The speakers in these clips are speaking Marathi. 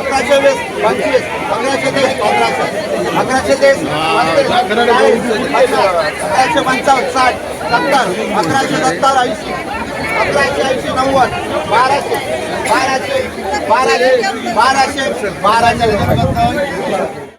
अकराशे वीस पंचवीस अकराशे तेवीस पंधराशे अकराशे तेवीस अकराशे पंचावन्न साठ सत्तर. अकराशे सत्तर ऐंशी. अकराशे ऐंशी नव्वद बाराशे. बाराशे बाराशे बाराशे बाराशे.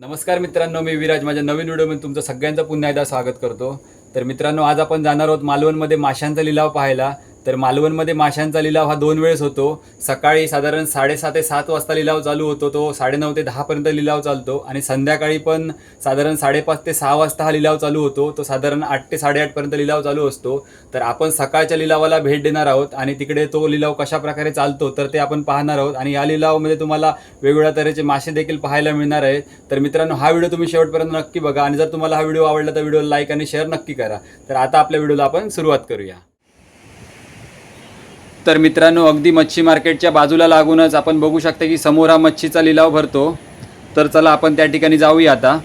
नमस्कार मित्रांनो मी विराज. माझ्या नवीन व्हिडिओमध्ये तुमचं सगळ्यांचं पुन्हा एकदा स्वागत करतो. तर मित्रांनो आज आपण जाणार आहोत मालवणमध्ये माशांचा लिलाव पाहायला. तर मालवणमध्ये माशांचा लिलाव हा दोन वेळेस होतो. सकाळी साधारण साडेसात ते सात वाजता लिलाव चालू होतो. तो साडेनऊ ते दहापर्यंत लिलाव चालतो. आणि संध्याकाळी पण साधारण साडेपाच ते सहा वाजता हा लिलाव चालू होतो. तो साधारण आठ ते साडेआठपर्यंत लिलाव चालू असतो. तर आपण सकाळच्या लिलावाला भेट देणार आहोत आणि तिकडे तो लिलाव कशा प्रकारे चालतो तर ते आपण पाहणार आहोत. आणि या लिलावामध्ये तुम्हाला वेगवेगळ्या तऱ्हेचे मासे देखील पाहायला मिळणार आहेत. तर मित्रांनो हा व्हिडिओ तुम्ही शेवटपर्यंत नक्की बघा. आणि जर तुम्हाला हा व्हिडिओ आवडला तर व्हिडिओ लाईक आणि शेअर नक्की करा. तर आता आपल्या व्हिडिओला आपण सुरुवात करूया. तर मित्रांनो अगदी मच्छी मार्केटच्या बाजूला लागूनच आपण बघू शकता की समोर हा मच्छीचा लिलाव भरतो. तर चला आपण त्या ठिकाणी जाऊया आता.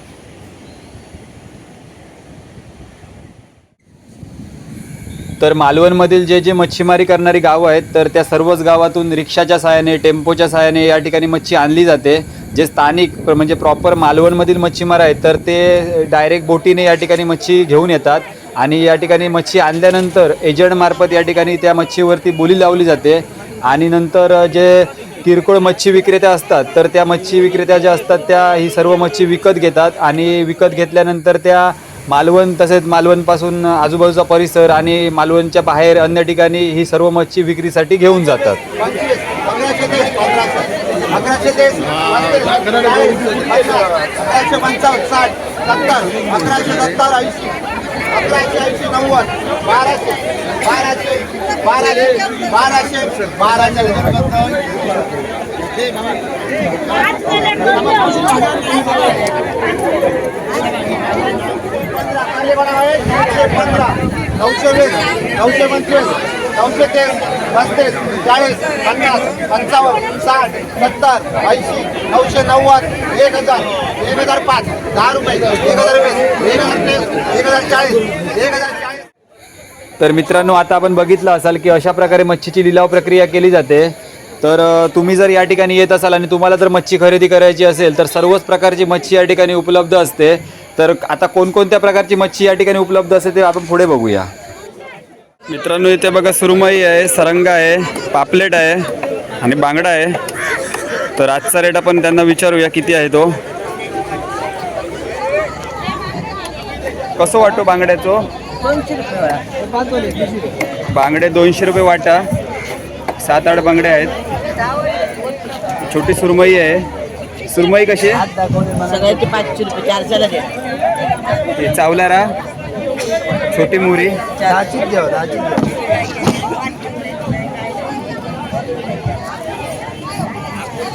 तर मालवणमधील जे जे मच्छीमारी करणारी गावं आहेत तर त्या सर्वच गावातून रिक्षाच्या सहाय्याने टेम्पोच्या सहाय्याने या ठिकाणी मच्छी आणली जाते. जे स्थानिक म्हणजे प्रॉपर मालवणमधील मच्छीमार आहेत तर ते डायरेक्ट बोटीने या ठिकाणी मच्छी घेऊन येतात. आणि या ठिकाणी मच्छी आणल्यानंतर एजंटमार्फत या ठिकाणी त्या मच्छीवरती बोली लावली जाते आणि नंतर जे किरकोळ मच्छी विक्रेत्या असतात तर त्या मच्छी विक्रेत्या ज्या असतात त्या ही सर्व मच्छी विकत घेतात आणि विकत घेतल्यानंतर त्या मालवण तसेच मालवणपासून आजूबाजूचा परिसर आणि मालवणच्या बाहेर अन्य ठिकाणी ही सर्व मच्छी विक्रीसाठी घेऊन जातात अकराशे अकराशे ऐंशी नव्वद बाराशे बाराशे बाराशे बाराशे बाराशे पंधरा नऊशे वीस नऊशे पंचवीस नऊशे तीस पस्तीस चाळीस पन्नास पंचावन्न साठ सत्तर ऐंशी नऊशे नव्वद एक हजार एक हजार पाच दहा रुपये एक हजार वीस एक हजार तीस एक हजार चाळीस एक हजार चाळीस. तर मित्रांनो आता आपण बघितलं असाल की अशा प्रकारे मच्छीची लिलाव प्रक्रिया केली जाते. तर तुम्ही जर या ठिकाणी येत असाल आणि तुम्हाला जर मच्छी खरेदी करायची असेल तर सर्वच प्रकारची मच्छी या ठिकाणी उपलब्ध असते. तर आता कोणकोणत्या प्रकारची मच्छी या ठिकाणी उपलब्ध असते ते आपण पुढे बघूया. मित्रांनो इथे बघा सुरमई आहे सरंगा आहे पापलेट आहे आणि बांगडा आहे. तर आजचा रेट आपण त्यांना विचारूया किती आहे तो. कसं वाटतो बांगड्याचो? बांगडे दोनशे रुपये वाटा. सात आठ बांगडे आहेत. छोटी सुरमई आहे. सुरमई कशी आहे? सगळ्याचे पाचशे रुपये चारशेला द्या हे चावलारा छोटी मुरी. दहाचीच द्या दहाचीच द्या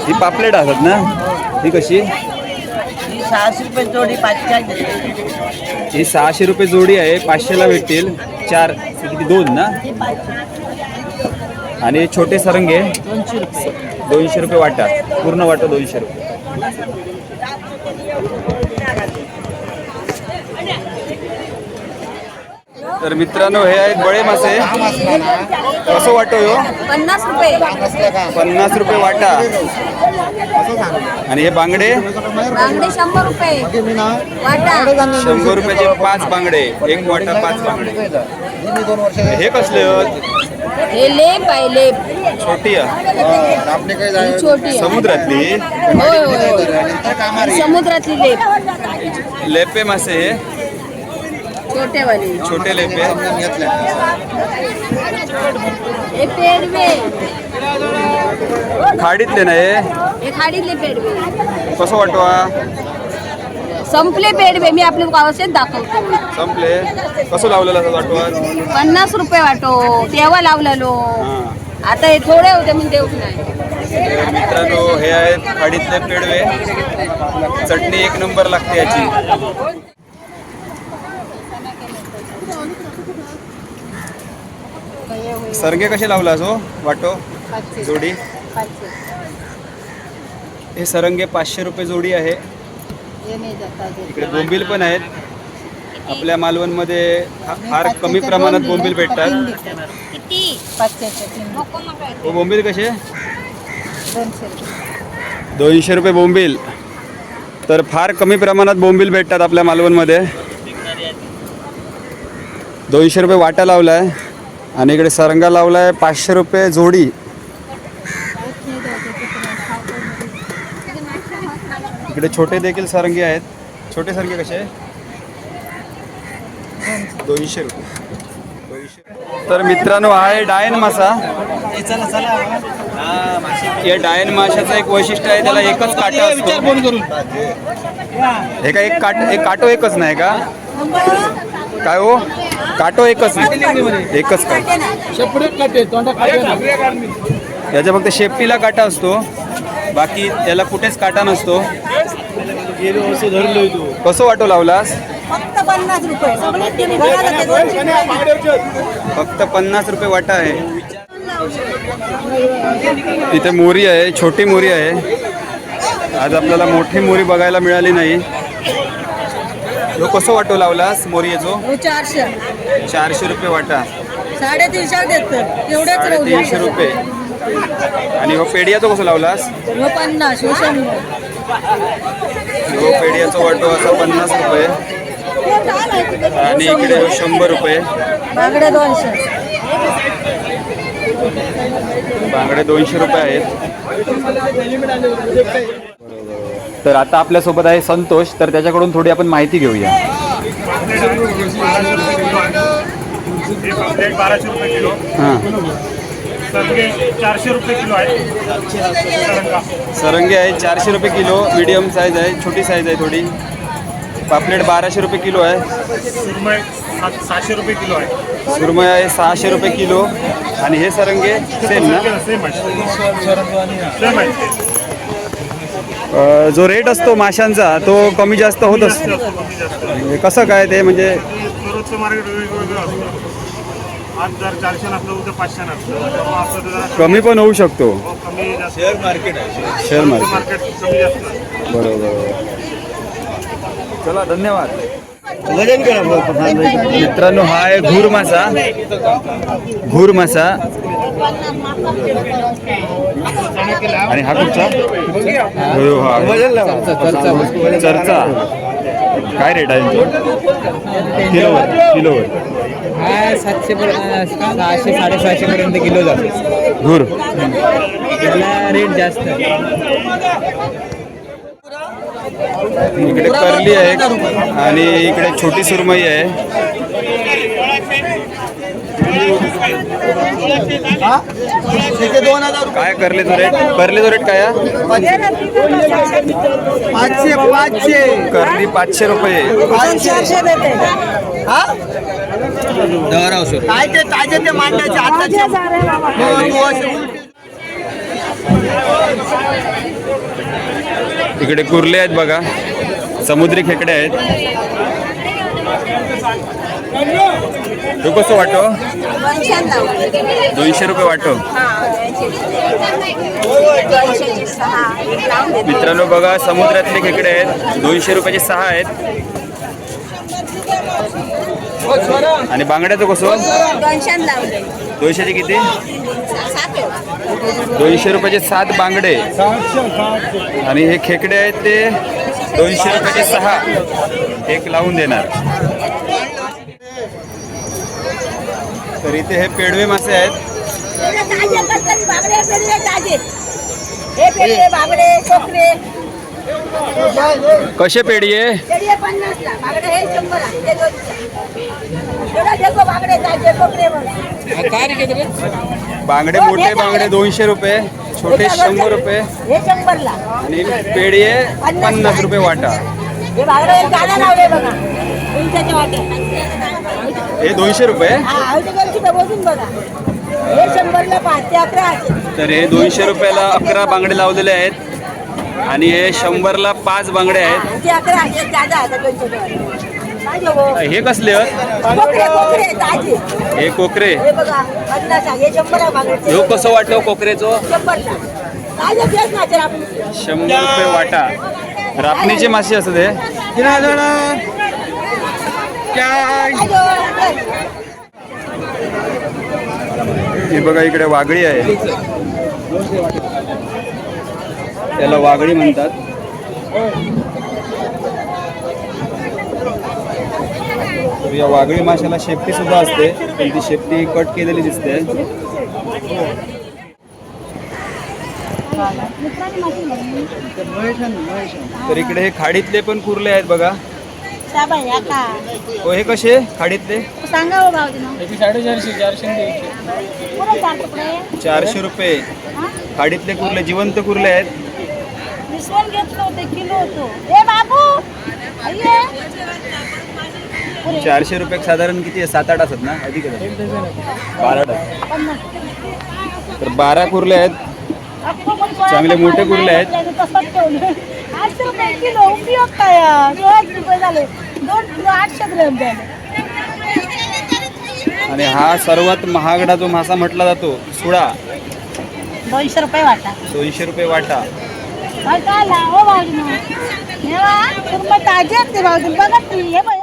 ही पापलेट असतात ना? ही कशी? सहाशे रुपये जोडी पाचशे ही सहाशे रुपये जोडी आहे पाचशेला भेटतील. चार किती? दोन ना? आणि छोटे सरंगे? दोनशे रुपये. दोनशे रुपये वाटा. पूर्ण वाटा दोनशे रुपये. तर मित्रांनो हे आहेत बळे मासे. कसं वाटतो ह्यो? पन्नास रुपये. पन्नास रुपये वाटा. आणि हे बांगडे? बांगडे शंभर रुपये. वाटा. शंभर रुपयाचे पाच बांगडे. एक वाटा पाच बांगडे. हे कसले? हे लेप आहे लेप. छोटी ही छोटी समुद्रातली? होय होय. समुद्रातली लेप. लेपे मासे हे. छोटेवाली. छोटे लेपे समजून घेतलं. हे पेडवे खाडीतले ना हे? हे खाडीतले पेडवे कसं वाटवा? संपले पेडवे मी आपल्या गावाचे दाखवतो. संपले. कसं लावलेलं असं वाटवा? पन्नास रुपये वाटो. तेव्हा लावलेलो. आता हे थोडे होते मी देऊच नाही. तर मित्रांनो हे आहेत खाडीतले पेडवे चटणी एक नंबर लागते याची. सरगे कसे लावला जो वाटो? जोडी? हे सरंगे पाचशे रुपये जोडी आहे. इकडे बोंबील पण आहेत. आपल्या मालवणमध्ये फार कमी प्रमाणात बोंबील भेटतात. किती? हो बोंबील कसे? दोनशे रुपये. बोंबील. तर फार कमी प्रमाणात बोंबील भेटतात आपल्या मालवणमध्ये. दोनशे रुपये वाटा लावला आहे आणि इकडे सरंगा लावला आहे पाचशे रुपये जोडी. इकडे छोटे देखील सरंगे आहेत. छोटे सरंगे कसे दोनशे रुपये. तर मित्रांनो हा आहे डायन मासा. या डायन माशाचं एक वैशिष्ट्य आहे त्याला एकच काटा हे काय एक काट एक काटो एकच नाही का? काय हो? काटो एकच. एकच काट. याच्या फक्त शेपटीला काटा असतो. बाकी त्याला कुठेच काटा नसतो. कसं वाटो लावलास? फक्त पन्नास रुपये. सगळे फक्त पन्नास रुपये वाटा आहे. इथे मोरी आहे छोटी मोरी आहे. आज आपल्याला मोठी मोरी बघायला मिळाली नाही. तो कसं वाटो लावलास मोरी जो चारशे. चारशे रुपये वाटा. साडेतीनशे एवढेच तीनशे रुपये. आणि हो पेडियाचा कसं लावलास? ह्यो पन्नास ह्यो शंभर. हो पेडियाचा वाटो असा पन्नास रुपये. आणि इकडे हो शंभर रुपये. बांगडे दोनशे. बांगडे दोनशे रुपये आहेत. तर आता आपल्यासोबत आहे संतोष तर त्याच्याकडून थोडी आपण माहिती घेऊया. हे. पापलेट बाराशे रुपये किलो हां सरगे चारशे रुपये किलो आहे सरंगा आहे चारशे रुपये किलो मीडियम साईज आहे छोटी साईज आहे थोडी. पापलेट बाराशे रुपये किलो आहे. सुरमई सात सहाशे रुपये किलो. आहे सुरमई आहे सहाशे रुपये किलो आणि हे सरंगे सेम ना सेम आहे. जो रेट असतो माशांचा तो कमी जास्त होत असतो. म्हणजे कसं काय ते म्हणजे दररोजचं मार्केट वेगवेगळं असतं. आज जर चारशे नसलं उद्या पाचशे नसलं. तेव्हा असं जरा कमी पण होऊ शकतो. कमी जास्त. शेअर मार्केट आहे. शेअर मार्केट मार्केट कमी जास्त आहे. बरोबर चला धन्यवाद. मित्रांनो हा आहे घूर मासा. घूर मासा. आणि हा कुठचा चर्चा. काय रेट आहे यांचा? किलोवर किलोवर. हा सातशे सहाशे साडेसहाशे पर्यंत किलो जातो घूर त्याला रेट जास्त. आहे इकडे करली आहे आणि इकडे छोटी सुरमई आहे. दोन हजार काय करलेचा रेट करलेचा रेट काय? पाचशे पाचशे. करली पाचशे रुपये. काय ते ताजे ते मांडायचे? हो, तू उलटे- इकडे कुर्ले आहेत बघा. समुद्री खेकडे आहेत. तू कसं वाटो? दोनशे रुपये वाटो? मित्रांनो बघा समुद्रातले खेकडे आहेत. दोनशे रुपयाचे सहा आहेत. आणि बांगड्याचं कसं? दोनशेचे किती? दोनशे रुपयाचे सात बांगडे. आणि हे खेकडे आहेत ते दोनशे रुपयाचे सहा. एक लावून देणार. तर इथे हे पेडवे मासे आहेत. हे पेढे कसे पेडी आहे बागडे हे शंभर ते दोनशे देखो बागडे ताजे कोकरे बांगडे मोठे बांगडे दोनशे रुपये छोटे शंभर रुपये. हे आणि पेडी आहे पन्नास रुपये वाटा. हे बागडे गाणं लावले बघा तुमच्याच्या वाट्यात हे दोनशे रुपये. हा हे तर हे दोनशे रुपयाला अकरा बांगडे लावलेले आहेत. आणि हे शंभरला पाच बांगडे आहेत. हो. हे कसले आहेत? कोकरे कोकरे ताजे. हे कोकरे. हे हे हे कसं वाटलं कोकरेचो? जर आपण शंभर रुपये वाटा. रापणीचे मासे असत हे बघा इकडे वागळी आहे. त्याला वागळी म्हणतात. तर या वागळी माशाला शेपटी सुद्धा असते पण ती शेपटी कट केलेली दिसते. तर इकडे हे खाडीतले पण कुर्ले आहेत बघा. साबण या का हो हे कसे खाडीतले सांगा हो चार तुकडे चारशे रुपये? खाडीतले कुर्ले जिवंत कुर्ले आहेत विसवण घेतलं होतं किलो होतो ए बाबू अय्ये. पुरे. चारशे रुपये साधारण किती आहे सात आठ असत ना अधिक. बारा. पन्नास. तर बारा कुर्ले आहेत अख्खं पण पोळ्या चांगले मोठे कुर्ले आहेत. तसंच ठेवले. आठशे रुपये किलो उपयोग काय? दोन रुपये झाले. दोन किलो आठशे ग्रॅम झाले आणि हा सर्वात महागडा जो मासा म्हटला जातो सुडा. दोनशे रुपये वाटा. दोनशे रुपये वाटा. काय भाऊजी पूर्ण ताजे आहेत ते भाऊजी बघा तुम्ही हे बघा.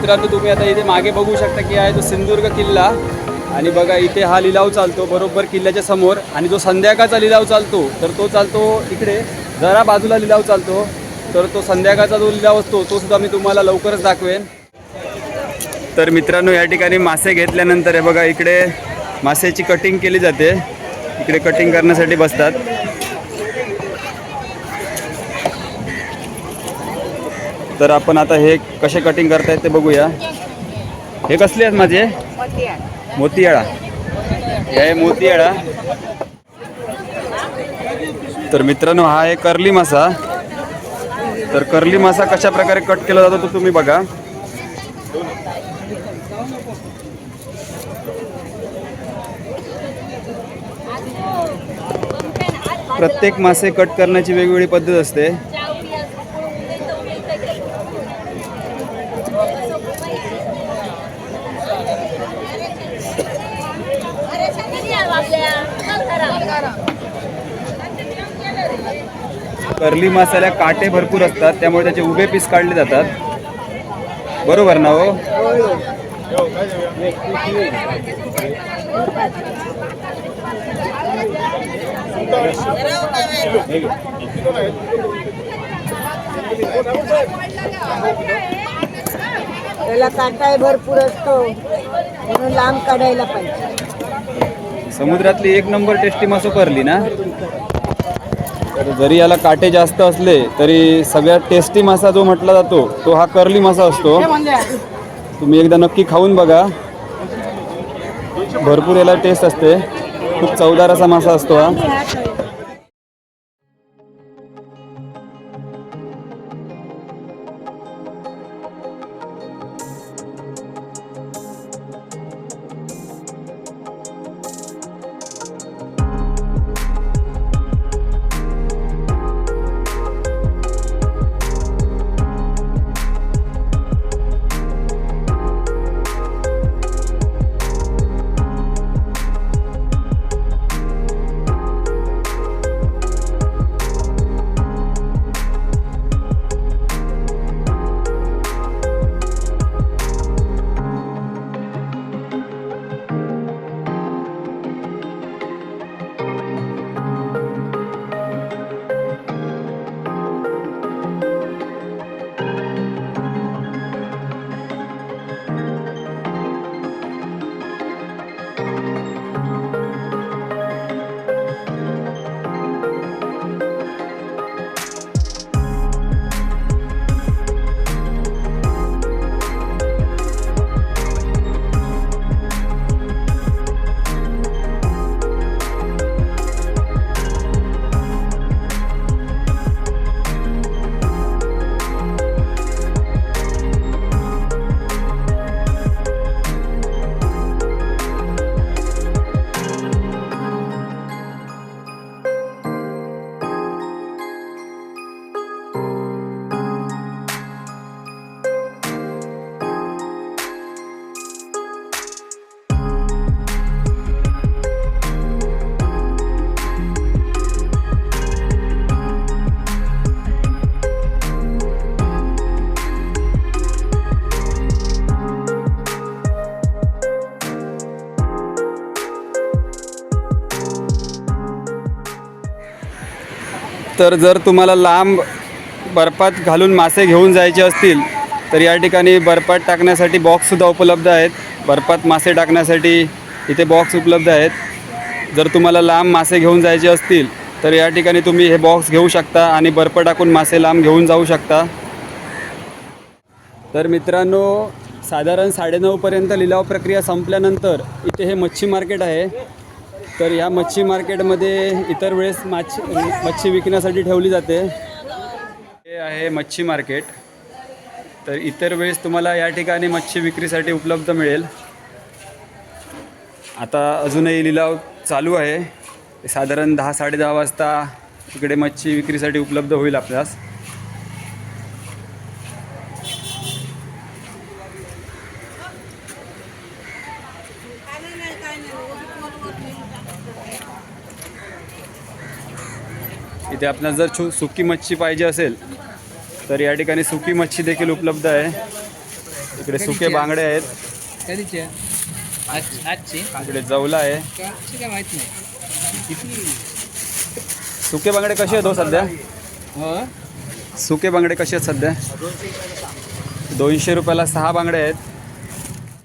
मित्रांनो तुम्ही आता इथे मागे बघू शकता की आहे तो सिंधुदुर्ग किल्ला. आणि बघा इथे हा लिलाव चालतो बरोबर किल्ल्याच्या समोर. आणि जो संध्याकाळचा लिलाव चालतो तर तो चालतो इकडे. जरा बाजूला लिलाव चालतो तर तो संध्याकाळचा जो लिलाव असतो तो सुद्धा मी तुम्हाला लवकरच दाखवेन. तर मित्रांनो या ठिकाणी मासे घेतल्यानंतर हे बघा इकडे मासेची कटिंग केली जाते. इकडे कटिंग करण्यासाठी बसतात. तर आपण आता हे कसे कटिंग करतायत ते बघूया. हे कसले आहेत माझे? मोतीयाळा. हे आहे मोतीयाळा. तर मित्रांनो हा आहे कर्ली मासा. तर कर्ली मासा कशा प्रकारे कट केला जातो तो तुम्ही बघा. प्रत्येक मासे कट करण्याची वेगवेगळी पद्धत असते. कर्ली मसाल्या काटे भरपूर असतात त्यामुळे त्याचे उभे पीस काढले जातात. बरोबर ना हो? त्याला काटाय भरपूर असतो म्हणून लांब काढायला पाहिजे. समुद्रातली एक नंबर टेस्टी मासो करली ना? तर जरी याला काटे जास्त असले तरी सगळ्यात टेस्टी मासा जो म्हटला जातो तो हा कर्ली मासा असतो. तुम्ही एकदा नक्की खाऊन बघा. भरपूर याला टेस्ट असते. खूप चवदार असा मासा असतो हा. तर जर तुम्हाला लांब बर्फात घालून मासे घेऊन जायचे असतील तर या ठिकाणी बर्फात टाकण्यासाठी बॉक्ससुद्धा उपलब्ध आहेत. बर्फात मासे टाकण्यासाठी इथे बॉक्स उपलब्ध आहेत. जर तुम्हाला लांब मासे घेऊन जायचे असतील तर या ठिकाणी तुम्ही हे बॉक्स घेऊ शकता आणि बर्फ टाकून मासे लांब घेऊन जाऊ शकता. तर मित्रांनो साधारण साडेनऊपर्यंत लिलाव प्रक्रिया संपल्यानंतर इथे हे मच्छी मार्केट आहे. तर ह्या मच्छी मार्केटमध्ये इतर वेळेस माछ मच्छी विकण्यासाठी ठेवली जाते. हे आहे मच्छी मार्केट. तर इतर वेळेस तुम्हाला या ठिकाणी मच्छी विक्रीसाठी उपलब्ध मिळेल. आता अजूनही लिलाव चालू आहे. साधारण दहा साडेदहा वाजता इकडे मच्छी विक्रीसाठी उपलब्ध होईल आपल्यास. इथे आपल्याला जर छु सुकी मच्छी पाहिजे असेल तर या ठिकाणी सुकी मच्छी देखील उपलब्ध आहे. इकडे सुके बांगडे आहेत. इकडे जवला आहे. सुके बांगडे कसे आहेत हो सध्या? हो? सुके बांगडे कसे आहेत सध्या? दोनशे रुपयाला सहा बांगडे आहेत.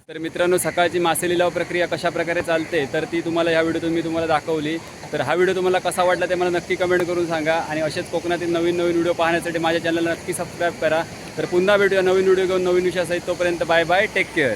तर मित्रांनो सकाळची मासे लिलाव प्रक्रिया कशा प्रकारे चालते तर ती तुम्हाला ह्या व्हिडिओतून मी तुम्हाला दाखवली. तर हा व्हिडिओ तुम्हाला कसा वाटला ते मला नक्की कमेंट करून सांगा आणि असेच कोकणातील नवीन नवीन व्हिडिओ पाहण्यासाठी माझ्या चॅनलला नक्की सबस्क्राईब करा. तर पुन्हा भेटूया नवीन व्हिडिओ घेऊन नवीन विषयासहित तोपर्यंत बाय बाय टेक केअर.